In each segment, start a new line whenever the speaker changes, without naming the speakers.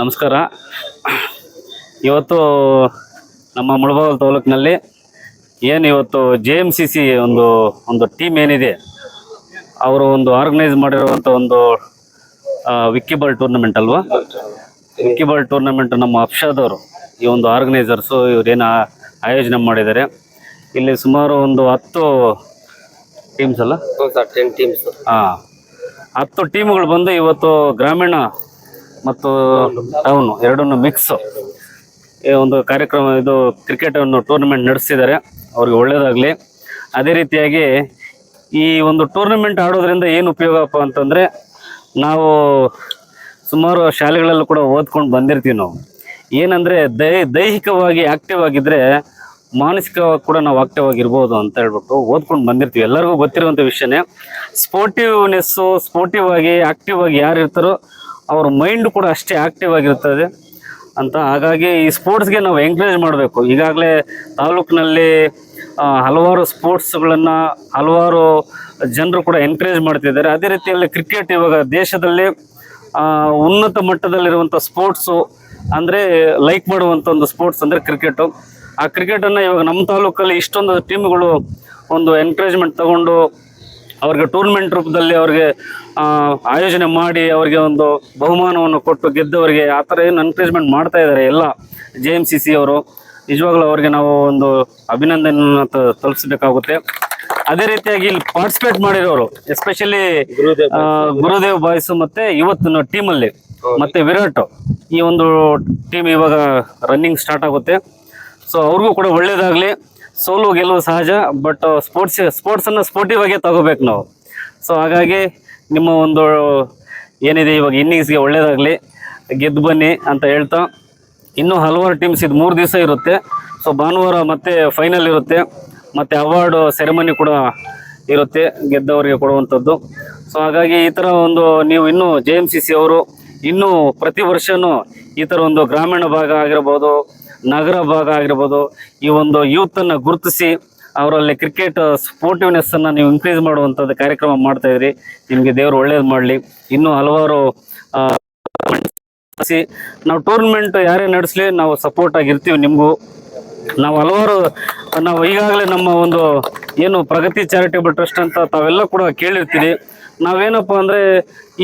ನಮಸ್ಕಾರ. ಇವತ್ತು ನಮ್ಮ ಮುಳಬಾಗಲ್ ತಾಲೂಕಿನಲ್ಲಿ ಏನು ಇವತ್ತು ಜೆ ಎಂ ಸಿ ಸಿ ಒಂದು ಒಂದು ಟೀಮ್ ಏನಿದೆ ಅವರು ಒಂದು ಆರ್ಗನೈಸ್ ಮಾಡಿರುವಂಥ ಒಂದು ವಿಕ್ಕಿಬಾಲ್ ಟೂರ್ನಮೆಂಟ್ ಅಲ್ವಾ? ವಿಕ್ಕಿಬಾಲ್ ಟೂರ್ನಮೆಂಟ್ ನಮ್ಮ ಅಪ್ಷಾದವರು ಈ ಒಂದು ಆರ್ಗನೈಸರ್ಸು ಇವರೇನು ಆಯೋಜನೆ ಮಾಡಿದ್ದಾರೆ. ಇಲ್ಲಿ ಸುಮಾರು ಒಂದು ಹತ್ತು ಟೀಮ್ಸ್ ಅಲ್ಲ?
ಟೀಮ್ಸ್
ಹಾಂ ಹತ್ತು ಟೀಮ್ಗಳು ಬಂದು ಇವತ್ತು ಗ್ರಾಮೀಣ ಮತ್ತು ಅವನು ಎರಡನ್ನು ಮಿಕ್ಸು ಒಂದು ಕಾರ್ಯಕ್ರಮ, ಇದು ಕ್ರಿಕೆಟ್ ಒಂದು ಟೂರ್ನಮೆಂಟ್ ನಡೆಸಿದ್ದಾರೆ. ಅವ್ರಿಗೆ ಒಳ್ಳೆಯದಾಗಲಿ ಅದೇ ರೀತಿಯಾಗಿ ಈ ಒಂದು ಟೂರ್ನಮೆಂಟ್ ಆಡೋದ್ರಿಂದ ಏನು ಉಪಯೋಗಪ್ಪ ಅಂತಂದರೆ, ನಾವು ಸುಮಾರು ಶಾಲೆಗಳಲ್ಲೂ ಕೂಡ ಓದ್ಕೊಂಡು ಬಂದಿರ್ತೀವಿ ನಾವು. ಏನಂದರೆ, ದೈ, ದೈಹಿಕವಾಗಿ ಆ್ಯಕ್ಟಿವ್ ಆಗಿದ್ದರೆ ಮಾನಸಿಕವಾಗಿ ಕೂಡ ನಾವು ಆಕ್ಟಿವ್ ಆಗಿರ್ಬೋದು ಅಂತ ಹೇಳ್ಬಿಟ್ಟು ಓದ್ಕೊಂಡು ಬಂದಿರ್ತೀವಿ. ಎಲ್ಲರಿಗೂ ಗೊತ್ತಿರುವಂಥ ವಿಷಯನೇ. ಸ್ಪೋರ್ಟಿವ್ನೆಸ್ಸು ಸ್ಪೋರ್ಟಿವ್ ಆಗಿ ಆ್ಯಕ್ಟಿವ್ ಆಗಿ ಯಾರು ಇರ್ತಾರೋ ಅವ್ರ ಮೈಂಡ್ ಕೂಡ ಅಷ್ಟೇ ಆಕ್ಟಿವ್ ಆಗಿರ್ತದೆ ಅಂತ. ಹಾಗಾಗಿ ಈ ಸ್ಪೋರ್ಟ್ಸ್ಗೆ ನಾವು ಎಂಕರೇಜ್ ಮಾಡಬೇಕು. ಈಗಾಗಲೇ ತಾಲೂಕಿನಲ್ಲಿ ಹಲವಾರು ಸ್ಪೋರ್ಟ್ಸ್ಗಳನ್ನು ಹಲವಾರು ಜನರು ಕೂಡ ಎನ್ಕರೇಜ್ ಮಾಡ್ತಿದ್ದಾರೆ. ಅದೇ ರೀತಿಯಲ್ಲಿ ಕ್ರಿಕೆಟ್ ಇವಾಗ ದೇಶದಲ್ಲಿ ಉನ್ನತ ಮಟ್ಟದಲ್ಲಿರುವಂಥ ಸ್ಪೋರ್ಟ್ಸು ಅಂದರೆ ಲೈಕ್ ಮಾಡುವಂಥ ಒಂದು ಸ್ಪೋರ್ಟ್ಸ್ ಅಂದರೆ ಕ್ರಿಕೆಟು ಆ ಕ್ರಿಕೆಟನ್ನು ಇವಾಗ ನಮ್ಮ ತಾಲೂಕಲ್ಲಿ ಇಷ್ಟೊಂದು ಟೀಮ್ಗಳು ಒಂದು ಎನ್ಕರೇಜ್ಮೆಂಟ್ ತಗೊಂಡು ಅವ್ರಿಗೆ ಟೂರ್ನಮೆಂಟ್ ರೂಪದಲ್ಲಿ ಅವ್ರಿಗೆ ಆಯೋಜನೆ ಮಾಡಿ ಅವ್ರಿಗೆ ಒಂದು ಬಹುಮಾನವನ್ನು ಕೊಟ್ಟು ಗೆದ್ದವರಿಗೆ ಆ ಥರ ಏನು ಎನ್ಕರೇಜ್ಮೆಂಟ್ ಮಾಡ್ತಾ ಇದ್ದಾರೆ ಎಲ್ಲ ಜೆ ಎಂ ಸಿ ಸಿ ಅವರು. ನಿಜವಾಗ್ಲೂ ಅವ್ರಿಗೆ ನಾವು ಒಂದು ಅಭಿನಂದನೆಯನ್ನು ತಲುಪಿಸಬೇಕಾಗುತ್ತೆ. ಅದೇ ರೀತಿಯಾಗಿ ಇಲ್ಲಿ ಪಾರ್ಟಿಸಿಪೇಟ್ ಮಾಡಿರೋರು ಎಸ್ಪೆಷಲಿ ಗುರುದೇವ್ ಬಾಯ್ಸ್ ಮತ್ತೆ ಇವತ್ತಿನ ಟೀಮಲ್ಲಿ ಮತ್ತೆ ವಿರಾಟ್. ಈ ಒಂದು ಟೀಮ್ ಇವಾಗ ರನ್ನಿಂಗ್ ಸ್ಟಾರ್ಟ್ ಆಗುತ್ತೆ. ಸೊ ಅವ್ರಿಗೂ ಕೂಡ ಒಳ್ಳೇದಾಗಲಿ. ಸೋಲು ಗೆಲುವು ಸಹಜ ಬಟ್ ಸ್ಪೋರ್ಟ್ಸ್ ಸ್ಪೋರ್ಟ್ಸನ್ನು ಸ್ಪೋರ್ಟಿವ್ ಆಗೇ ತಗೋಬೇಕು ನಾವು. ಸೊ ಹಾಗಾಗಿ ನಿಮ್ಮ ಒಂದು ಏನಿದೆ ಇವಾಗ ಇನ್ನಿಂಗ್ಸ್ಗೆ ಒಳ್ಳೆಯದಾಗಲಿ ಗೆದ್ದು ಬನ್ನಿ ಅಂತ ಹೇಳ್ತಾ, ಇನ್ನೂ ಹಲವಾರು ಟೀಮ್ಸ್ ಇದು ಮೂರು ದಿವಸ ಇರುತ್ತೆ. ಸೊ ಭಾನುವಾರ ಮತ್ತೆ ಫೈನಲ್ ಇರುತ್ತೆ. ಮತ್ತು ಅವಾರ್ಡು ಸೆರೆಮನಿ ಕೂಡ ಇರುತ್ತೆ, ಗೆದ್ದವರಿಗೆ ಕೊಡುವಂಥದ್ದು. ಸೊ ಹಾಗಾಗಿ ಈ ಥರ ಒಂದು ನೀವು ಇನ್ನೂ ಜೆ ಎಂ ಸಿ ಸಿ ಅವರು ಇನ್ನೂ ಪ್ರತಿ ವರ್ಷವೂ ಈ ಥರ ಒಂದು ಗ್ರಾಮೀಣ ಭಾಗ ಆಗಿರ್ಬೋದು ನಗರ ಭಾಗ ಆಗಿರ್ಬೋದು, ಈ ಒಂದು ಯೂತನ್ನು ಗುರುತಿಸಿ ಅವರಲ್ಲಿ ಕ್ರಿಕೆಟ್ ಸ್ಪೋರ್ಟಿವ್ನೆಸ್ಸನ್ನು ನೀವು ಇನ್ಕ್ರೀಸ್ ಮಾಡುವಂಥದ್ದು ಕಾರ್ಯಕ್ರಮ ಮಾಡ್ತಾ ಇದ್ರಿ. ನಿಮಗೆ ದೇವರು ಒಳ್ಳೇದು ಮಾಡಲಿ. ಇನ್ನೂ ಹಲವಾರು ನಾವು ಟೂರ್ನಮೆಂಟ್ ಯಾರೇ ನಡೆಸಲಿ, ನಾವು ಸಪೋರ್ಟ್ ಆಗಿರ್ತೀವಿ ನಿಮಗೂ. ನಾವು ಹಲವಾರು, ನಾವು ಈಗಾಗಲೇ ನಮ್ಮ ಒಂದು ಏನು ಪ್ರಗತಿ ಚಾರಿಟೇಬಲ್ ಟ್ರಸ್ಟ್ ಅಂತ ತಾವೆಲ್ಲ ಕೂಡ ಕೇಳಿರ್ತೀರಿ. ನಾವೇನಪ್ಪ ಅಂದರೆ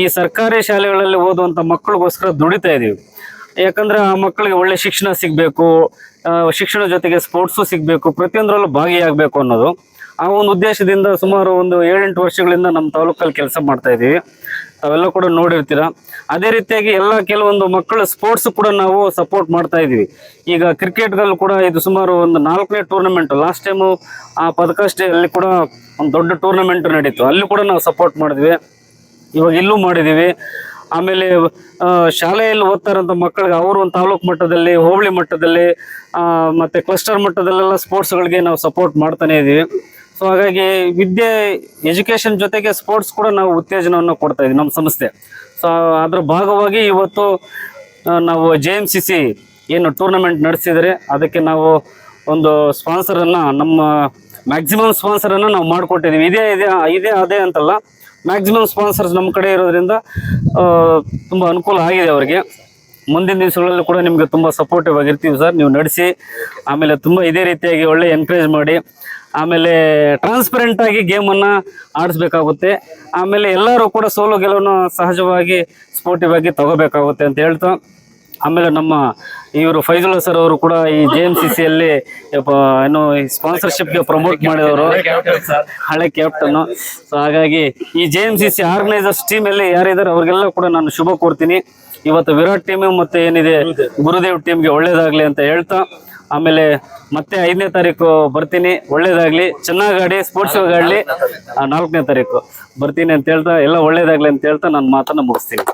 ಈ ಸರ್ಕಾರಿ ಶಾಲೆಗಳಲ್ಲಿ ಓದುವಂಥ ಮಕ್ಕಳಿಗೋಸ್ಕರ ದುಡಿತಾ ಇದ್ದೀವಿ ಯಾಕಂದರೆ ಆ ಮಕ್ಕಳಿಗೆ ಒಳ್ಳೆ ಶಿಕ್ಷಣ ಸಿಗಬೇಕು ಶಿಕ್ಷಣ ಜೊತೆಗೆ ಸ್ಪೋರ್ಟ್ಸು ಸಿಗಬೇಕು, ಪ್ರತಿಯೊಂದರಲ್ಲೂ ಭಾಗಿಯಾಗಬೇಕು ಅನ್ನೋದು. ಆ ಒಂದು ಉದ್ದೇಶದಿಂದ ಸುಮಾರು ಒಂದು ಏಳೆಂಟು ವರ್ಷಗಳಿಂದ ನಮ್ಮ ತಾಲೂಕಲ್ಲಿ ಕೆಲಸ ಮಾಡ್ತಾ ಇದ್ದೀವಿ. ತಾವೆಲ್ಲ ಕೂಡ ನೋಡಿರ್ತೀರ. ಅದೇ ರೀತಿಯಾಗಿ ಎಲ್ಲ ಕೆಲವೊಂದು ಮಕ್ಕಳ ಸ್ಪೋರ್ಟ್ಸ್ ಕೂಡ ನಾವು ಸಪೋರ್ಟ್ ಮಾಡ್ತಾ ಇದ್ದೀವಿ. ಈಗ ಕ್ರಿಕೆಟ್ಗಲ್ಲೂ ಕೂಡ ಇದು ಸುಮಾರು ಒಂದು ನಾಲ್ಕನೇ ಟೂರ್ನಮೆಂಟ್ ಲಾಸ್ಟ್ ಟೈಮು ಆ ಪದಕಷ್ಟೇ ಅಲ್ಲಿ ಕೂಡ ಒಂದು ದೊಡ್ಡ ಟೂರ್ನಮೆಂಟ್ ನಡೀತು. ಅಲ್ಲಿ ಕೂಡ ನಾವು ಸಪೋರ್ಟ್ ಮಾಡಿದ್ವಿ. ಇವಾಗ ಇಲ್ಲೂ ಮಾಡಿದ್ದೀವಿ. ಆಮೇಲೆ ಶಾಲೆಯಲ್ಲಿ ಓದ್ತಾ ಇರೋಂಥ ಮಕ್ಕಳಿಗೆ ಅವರು ಒಂದು ತಾಲೂಕು ಮಟ್ಟದಲ್ಲಿ, ಹೋಬಳಿ ಮಟ್ಟದಲ್ಲಿ ಮತ್ತು ಕ್ಲಸ್ಟರ್ ಮಟ್ಟದಲ್ಲೆಲ್ಲ ಸ್ಪೋರ್ಟ್ಸ್ಗಳಿಗೆ ನಾವು ಸಪೋರ್ಟ್ ಮಾಡ್ತಾನೆ ಇದ್ದೀವಿ. ಸೊ ಹಾಗಾಗಿ ವಿದ್ಯೆ ಎಜುಕೇಷನ್ ಜೊತೆಗೆ ಸ್ಪೋರ್ಟ್ಸ್ ಕೂಡ ನಾವು ಉತ್ತೇಜನವನ್ನು ಕೊಡ್ತಾ ಇದ್ದೀವಿ ನಮ್ಮ ಸಂಸ್ಥೆ. ಸೊ ಅದರ ಭಾಗವಾಗಿ ಇವತ್ತು ನಾವು ಜೆ ಎಂ ಸಿ ಏನು ಟೂರ್ನಮೆಂಟ್ ನಡೆಸಿದರೆ ಅದಕ್ಕೆ ನಾವು ಒಂದು ಸ್ಪಾನ್ಸರನ್ನು ನಮ್ಮ ಮ್ಯಾಕ್ಸಿಮಮ್ ಸ್ಪಾನ್ಸರನ್ನು ನಾವು ಮಾಡಿಕೊಟ್ಟಿದ್ದೀವಿ. ಇದೇ, ಇದೆ, ಇದೇ ಅದೇ ಅಂತಲ್ಲ. ಮ್ಯಾಕ್ಸಿಮಮ್ ಸ್ಪಾನ್ಸರ್ಸ್ ನಮ್ಮ ಕಡೆ ಇರೋದ್ರಿಂದ ತುಂಬ ಅನುಕೂಲ ಆಗಿದೆ ಅವರಿಗೆ. ಮುಂದಿನ ದಿವಸಗಳಲ್ಲಿ ಕೂಡ ನಿಮಗೆ ತುಂಬ ಸಪೋರ್ಟಿವ್ ಆಗಿರ್ತೀವಿ ಸರ್ ನೀವು ನಡೆಸಿ, ಆಮೇಲೆ ತುಂಬ ಇದೇ ರೀತಿಯಾಗಿ ಒಳ್ಳೆ ಎನ್ಕರೇಜ್ ಮಾಡಿ, ಆಮೇಲೆ ಟ್ರಾನ್ಸ್ಪರೆಂಟ್ ಆಗಿ ಗೇಮನ್ನು ಆಡಿಸ್ಬೇಕಾಗುತ್ತೆ. ಆಮೇಲೆ ಎಲ್ಲರೂ ಕೂಡ ಸೋಲು ಗೆಲುವನ್ನು ಸಹಜವಾಗಿ ಸ್ಪೋರ್ಟಿವ್ ಆಗಿ ತಗೋಬೇಕಾಗುತ್ತೆ ಅಂತ ಹೇಳ್ತಾ ಆಮೇಲೆ ನಮ್ಮ ಇವರು ಫೈಜುಲ್ಲಾ ಸರ್ ಅವರು ಕೂಡ ಈ ಜೆ ಎಂ ಸಿ ಸಿಯಲ್ಲಿ ಏನು ಸ್ಪಾನ್ಸರ್ಶಿಪ್ ಸ್ಪಾನ್ಸರ್ಶಿಪ್ಗೆ ಪ್ರಮೋಟ್ ಮಾಡಿದವರು. ಹಳೆ ಕ್ಯಾಪ್ಟನ್ ಸೊ ಹಾಗಾಗಿ ಈ J M C C organisers ಟೀಮಲ್ಲಿ ಯಾರಿದ್ದಾರೆ ಅವ್ರಿಗೆಲ್ಲ ಕೂಡ ನಾನು ಶುಭ ಕೋರ್ತೀನಿ. ಇವತ್ತು ವಿರಾಟ್ ಟೀಮ್ ಮತ್ತೆ ಏನಿದೆ, ಗುರುದೇವ್ ಟೀಮ್ಗೆ ಒಳ್ಳೇದಾಗ್ಲಿ ಅಂತ ಹೇಳ್ತಾ, ಆಮೇಲೆ ಮತ್ತೆ ಐದನೇ ತಾರೀಕು ಬರ್ತೀನಿ. ಒಳ್ಳೇದಾಗ್ಲಿ. ಚೆನ್ನಾಗಿ ಆಡಿ ಸ್ಪೋರ್ಟ್ಸ್ ಆಡಲಿ. ನಾಲ್ಕನೇ ತಾರೀಕು ಬರ್ತೀನಿ ಅಂತ ಹೇಳ್ತಾ, ಎಲ್ಲ ಒಳ್ಳೇದಾಗ್ಲಿ ಅಂತ ಹೇಳ್ತಾ ನಾನು ಮಾತನ್ನು ಮುಗಿಸ್ತೀನಿ.